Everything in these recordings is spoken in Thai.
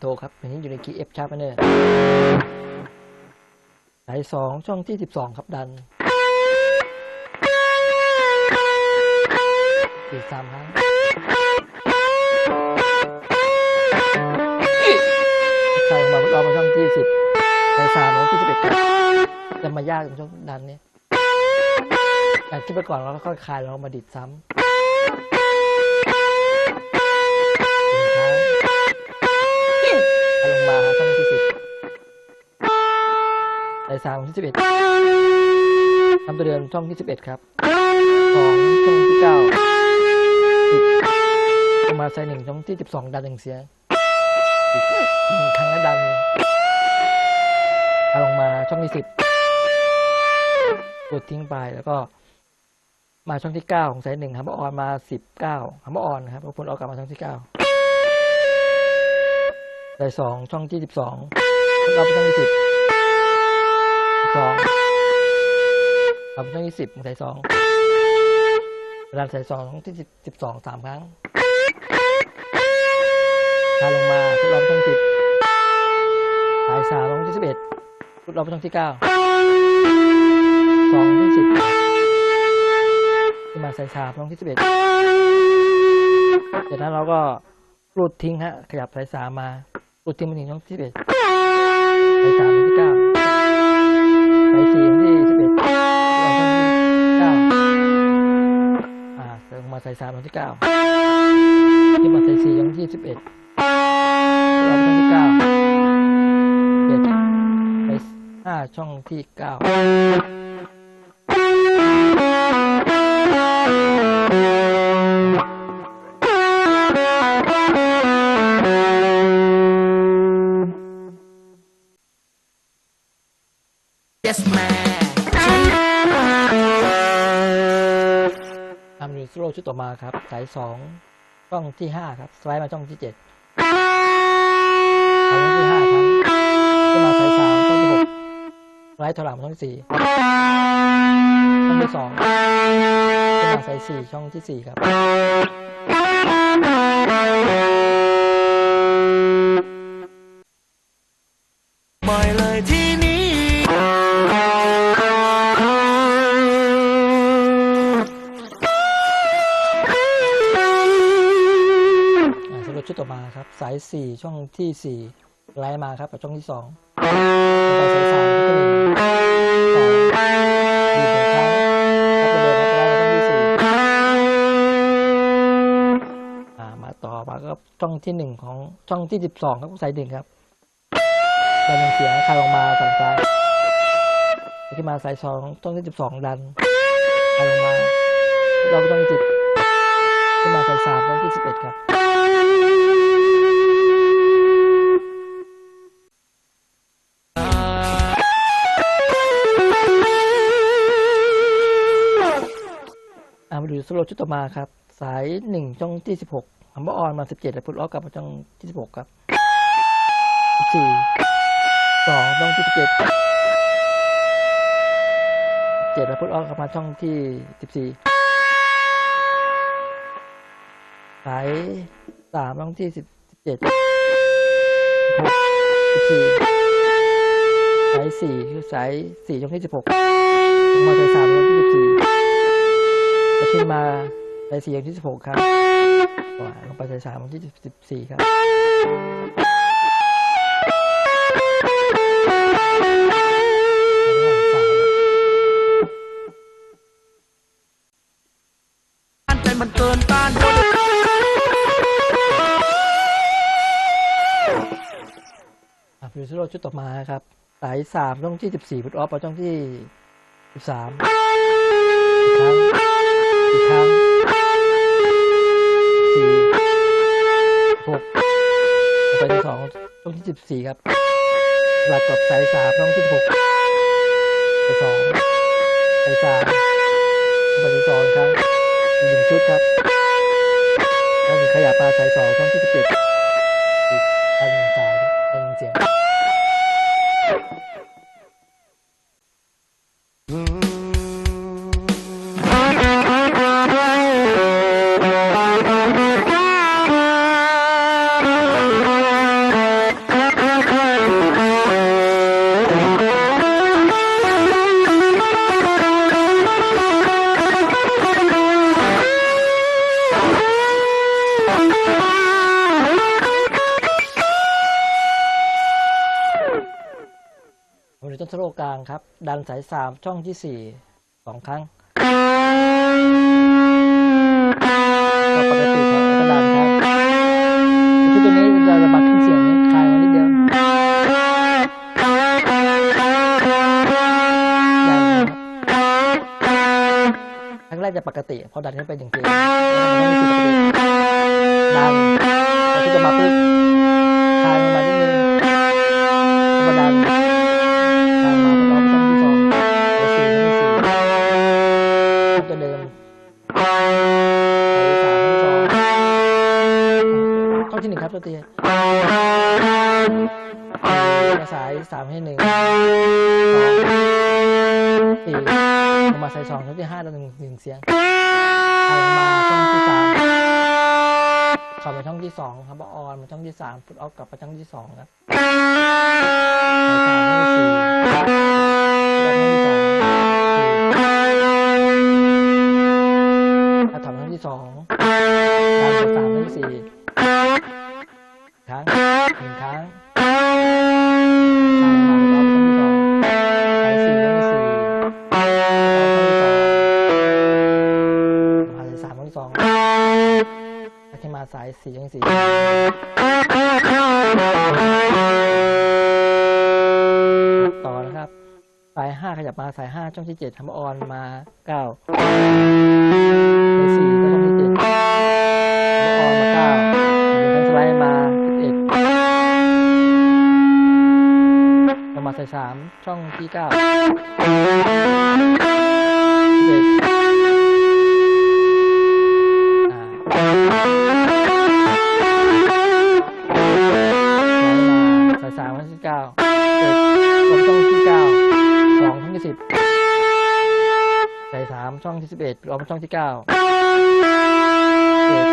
โทครับอันนี้อยู่ในคีย์ F sharp minor สายสองช่องที่สิบสองครับดันสี่สามครั้งใส่ลงมาเรามาช่องที่สิบสายสามช่องที่สิบเอ็ดจะมายากตรงช่องดันนี้อย่างที่ไปก่อนเราก็ค่อยคลายเรามาดิดซ้ำ สายสามช่องที่สิบเอ็ดทำตัวเดิมช่องที่สิบเอ็ดครับสองช่องที่เก้าสิบลงมาสายหนึ่งช่องที่สิบสองดันหนึ่งเสียงอีกหนึ่งครั้งแล้วดันเอาลงมาช่องที่สิบกดทิ้งไปแล้วก็มาช่องที่เก้าของสายหนึ่งครับออนมาสิบเก้าครับออนนะครับแล้วผลออกกลับมาช่องที่เก้าสายสองช่องที่สิบสองเราไปช่องที่สิบ สองเราไปช่องที่สิบสายสองเวลาสายสองช่องที่สิบสิบสองสามครั้งพาลงมาทดลองช่องสิบสายสามช่องที่สิบเอ็ดทดลองไปช่องที่เก้าสองที่สิบขึ้นมาสายสามช่องที่สิบเอ็ดจากนั้นเราก็รูดทิ้งฮะ ขยับสายสามมารูดทิ้งมาถึงช่องที่สิบเอ็ดสายสาม ที่เก้าขึ้นมาสายสี่ช่องที่สิบเอ็ดราช่องที่เก้าเจ็ดสายห้าช่องที่เก้า โลชุดต่อมาครับ สายสองช่องที่ห้าครับ สไลด์มาช่องที่เจ็ดสายช่องที่ห้าครับขึ้นมาสายสามช่องที่หกสไลด์ถอยหลังมาช่องที่สี่ช่องที่สองขึ้นมาสายสี่ช่องที่สี่ครับบ่เล สายสี่ช่องที่สี่สไลด์มาครับกับช่องที่สองลงไปสายสามช่องที่หนึ่งสองดีสองครั้งแล้วก็เดินมาสไลด์มาช่องที่สี่อ่ามาต่อมาก็ช่องที่หนึ่งของช่องที่สิบสองครับสายหนึ่งครับดันหนึ่งเสียงคลายออกมาฝั่งซ้ายขึ้นมาสายสองช่องที่สิบสองดันคลายลงมาเราก็ต้องจิบขึ้นมาสายสามช่องที่สิบเอ็ดครับ สโลชุดต่อมาครับ สายหนึ่งช่องที่สิบหกอัมเบอร์ออนมาสิบเจ็ดแล้วพุทออกกลับมาช่องที่สิบหกครับสิบสี่สองช่องที่สิบเจ็ดเจ็ดแล้วพุทออกกลับมาช่องที่สิบสี่สายสามช่องที่สิบเจ็ดหกสิบสี่สายสี่คือสายสี่ช่องที่สิบหกมาสายสาม สายสี่อย่างที่สิบหกครับกว่าลงไปสายสามวันที่สิบสี่ครับใจมันเกินต้านอะฟิวซิโรชุดต่อมาครับ สายสามช่องที่สิบสี่พุทออฟไปช่องที่สิบสามอีกครั้งอีกครั้ง สี่หกไปที่สองช่องที่สิบสี่ครับหลักกับสายสามช่องที่สิบหกไปสองสายสามไปที่สองครับอีกหนึ่งชุดครับแล้วถึงขยับมาสายสองช่องที่สิบเจ็ดอีกอันหนึ่งสาย สโลกลางครับ ดันสายสามช่องที่สี่สองครั้งก็ปกติครับแล้วก็ดันครับคือตัวนี้เระบัดขึ้นเสียงนี้คลายมานิดเดียวยังครับครั้งแรกจะปกติ พอดันขึ้นไปถึงเพลงแล้วมันไม่ปกติดันแล้วก็จะมาปึ๊บ ครับตัวตีมาสายสามให้หนึ่งสองสี่ลงมาสายสองช่องที่ห้าแล้วหนึ่งหนึ่งเสียงเอาลงมาช่องที่สามข้าไปช่องที่สองครับออนมาช่องที่สามพุทเอากลับไปช่องที่สองครับสายสามให้สี่ถ้าทำครั้งที่สองการสามครั้งที่สี่ หนึ่งครั้งสายมาแล้วครั้งที่สอายสี่ครั้งที่สองมาสายสามครั้งที่สองแล้วที่มาสายสี่ครั้งสี่ต่อนะครับ สายห้าขยับมาสายห้าช่องที่เจ็ดทำออนมาเก้า สายสามช่องที่เก้าสิบเอ็ดอ่าสายสามช่องที่เก้าเจ็ดลงช่องที่เก้าสองช่องที่สิบใส่สามช่องที่สิบเอ็ดรวมช่องที่เก้าเจ็ด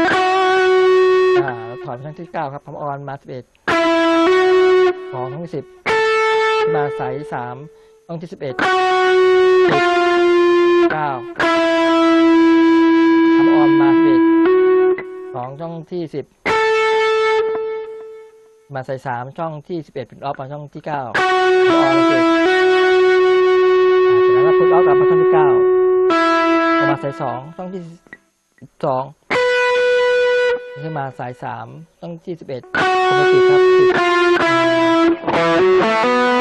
อ่าแล้วถอนช่องที่เก้าครับคำออนมาสิบเอ็ดสองช่องที่สิบ มาใส่สามช่องที่สิบเอ็ดสิบเก้าคำออนมาสิบเอ็ดสองช่องที่สิบมาใส่สามช่องที่สิบเอ็ดเป็นออฟมาช่องที่เก้าคำออมสิบเอ็ดจากนั้นก็พุทเอากลับมาช่องที่เก้ามาสายสองช่องที่สองขึ้นมาสายสามช่องที่สิบเอ็ดปกติครับ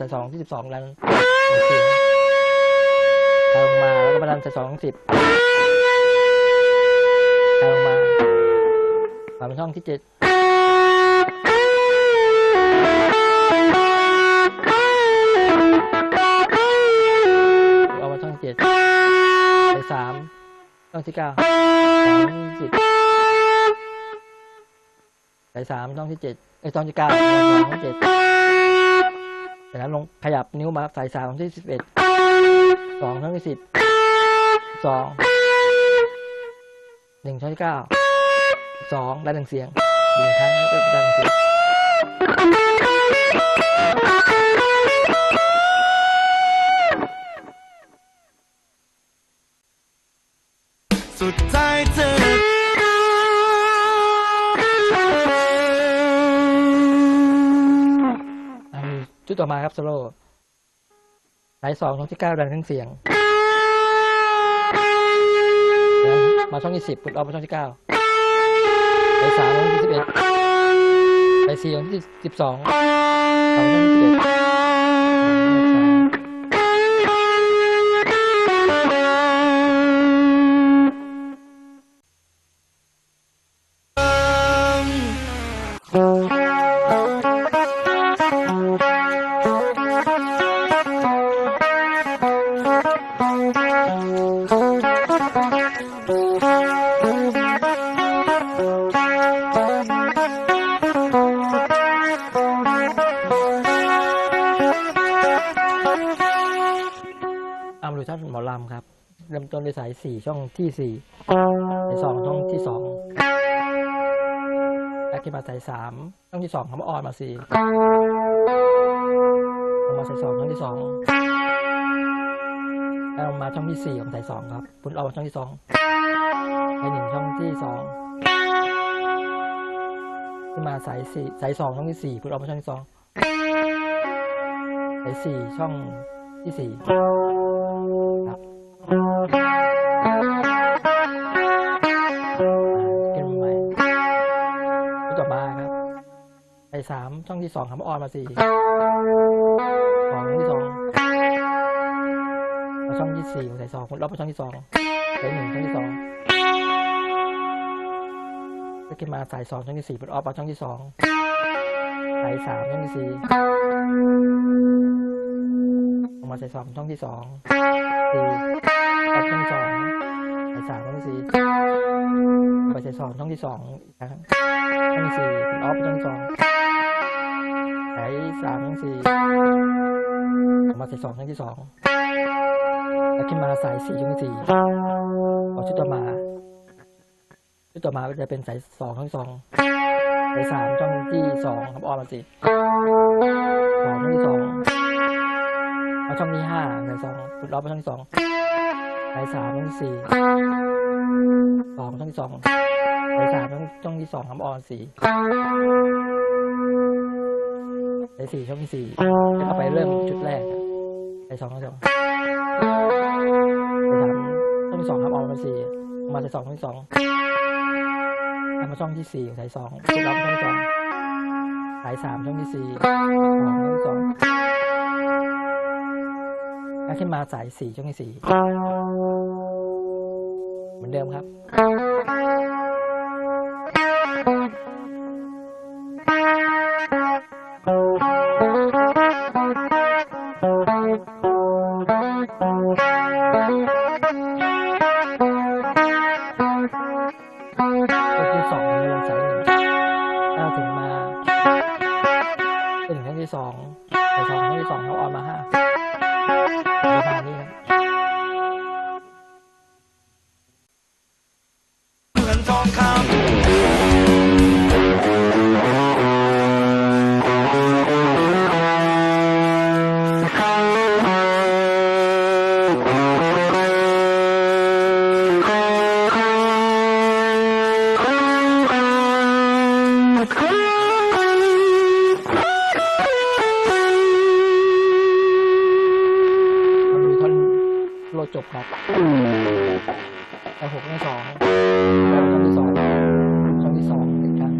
ก็มาดันสายสองที่สิบสองดันโอเคทางลงมาแล้วก็มาดันใส่สองสิบทางลงมาปรับเป็นช่องที่เจ็ดเอามาช่องเจ็ดใส่สามช่องที่เก้าสองสิบใส่สามช่องที่เจ็ดไอ้ยช่องที่เก้าช่องเจ็ด จากนั้นลงขยับนิ้วมาใส่สามที่สิบเอ็ดสองทั้งที่สิบสองหนึ่งช้อนที่เก้าสองได้หนึ่งเสียงหนึ่งครั้งก็ด้ ต่อมาครับโซโล่สายสองช่องที่เก้าดันเครื่องเสียง มาช่องที่สิบกดออกมาช่องที่เก้าสายสามช่องที่สิบเอ็ดสายสี่ช่องที่สิบสองสองช่องที่สิบเอ็ด อามาดูท่านหมอลำครับ เริ่มต้นด้วยสายสี่ช่องที่สี่สายสองช่องที่สองแล้วขึ้นมาสายสามช่องที่สองคำว่าออนมาสี่สลงมาสายสองช่องที่สองแล้วมาช่องที่สี่ของสายสองครับ พุ่นออกมาช่องที่สอง สายหนึ่งช่องที่สองขึ้นมาสายสี่สายสองช่องที่สี่พุ่นออกมาช่องที่สองสายสี่ช่องที่สี่ครับขึ้นใหม่พุ่นต่อมาครับสายสามช่องที่สองครับออนมาสี่สองที่สองเอาช่องที่สี่ใส่สองรอบช่องที่สอง ใส่หนึ่งช่องที่สองก็ขึ้นมาสายสองช่องที่สี่เป็นออฟเอาช่องที่สองสายสามช่องที่สี่ออกมาสายสองช่องที่สองสี่ออฟช่องสองสายสามช่องที่สี่ไปสายสองช่องที่สองอีกครั้งช่องที่สี่เป็นออฟช่องสองสายสามช่องสี่ออกมาสายสองช่องที่สอง แล้วขึ้นมาสายสี่ช่องที่สี่พอชุดต่อมา ชุดต่อมาก็จะเป็นสายสองช่องสองสายสามช่องที่สองครับออนมาสี่สองช่องที่สองเอาช่องที่ห้าสายสองพุดรอบไปช่องที่สองสายสามช่องที่สี่สองช่องที่สองสายสามช่องช่องที่สองครับออนสี่สายสี่ช่องที่สี่จะเข้าไปเริ่มจุดแรกไปสองที่องสาม ช่องที่สองครับออกมาสี่มาสายสองช่องที่สองทำมาช่องที่สี่สายสองจุดรับช่องที่สองสายสามช่องที่สี่สองช่องที่สองแล้วขึ้นมาสายสี่ช่องที่สี่เหมือนเดิมครับก็ ครับแล้วหกที่สองแล้วช่องที่สองช่องที่สองหนึ่งครั้ง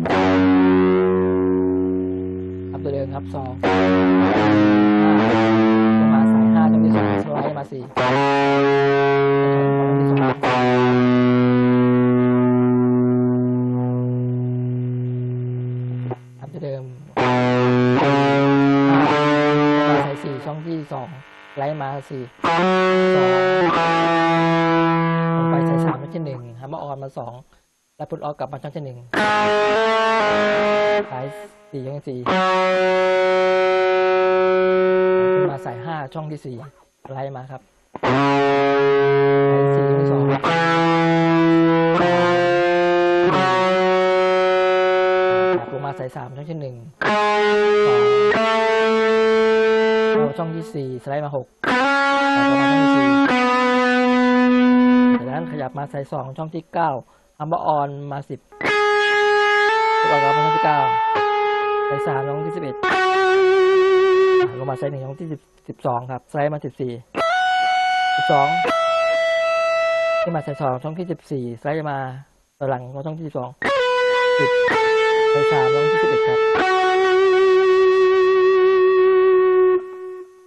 ครับตัวเดิมครับสองห้าลงมาสายห้าช่องที่สองสไลด์มาสี่ช่องที่สองครับตัวเดิมห้าลงมาสายสี่ช่องที่สองไลด์มาสี่สอง ที่หนึ่งฮัมเบอร์ออนมาสองแล้วพุทออกกลับมาช่องที่หนึ่งสายสี่ช่องที่สี่ขึ้นมาสายห้าช่องที่สี่ไล่มาครับสายสี่ช่องสองครับลงมาสายสามช่องที่หนึ่งสองช่องที่สี่สไลด์มาหกจากประมาช่องที่สี่ บมาสายสองช่องที่เก้าฮัมเบอร์ออนมาสิบตัวเรามาช่องที่เก้าสายสามช่องที่สิบเอ็ดลงมาสายหนึ่งช่องที่สิบสิบสองครับสไลด์มาสิบสี่สิบสองขึ้นมาสายสองช่องที่สิบสี่สไลด์มาต่อหลังของช่องที่สิบสองสิบสายสามช่องที่สิบเอ็ดครับ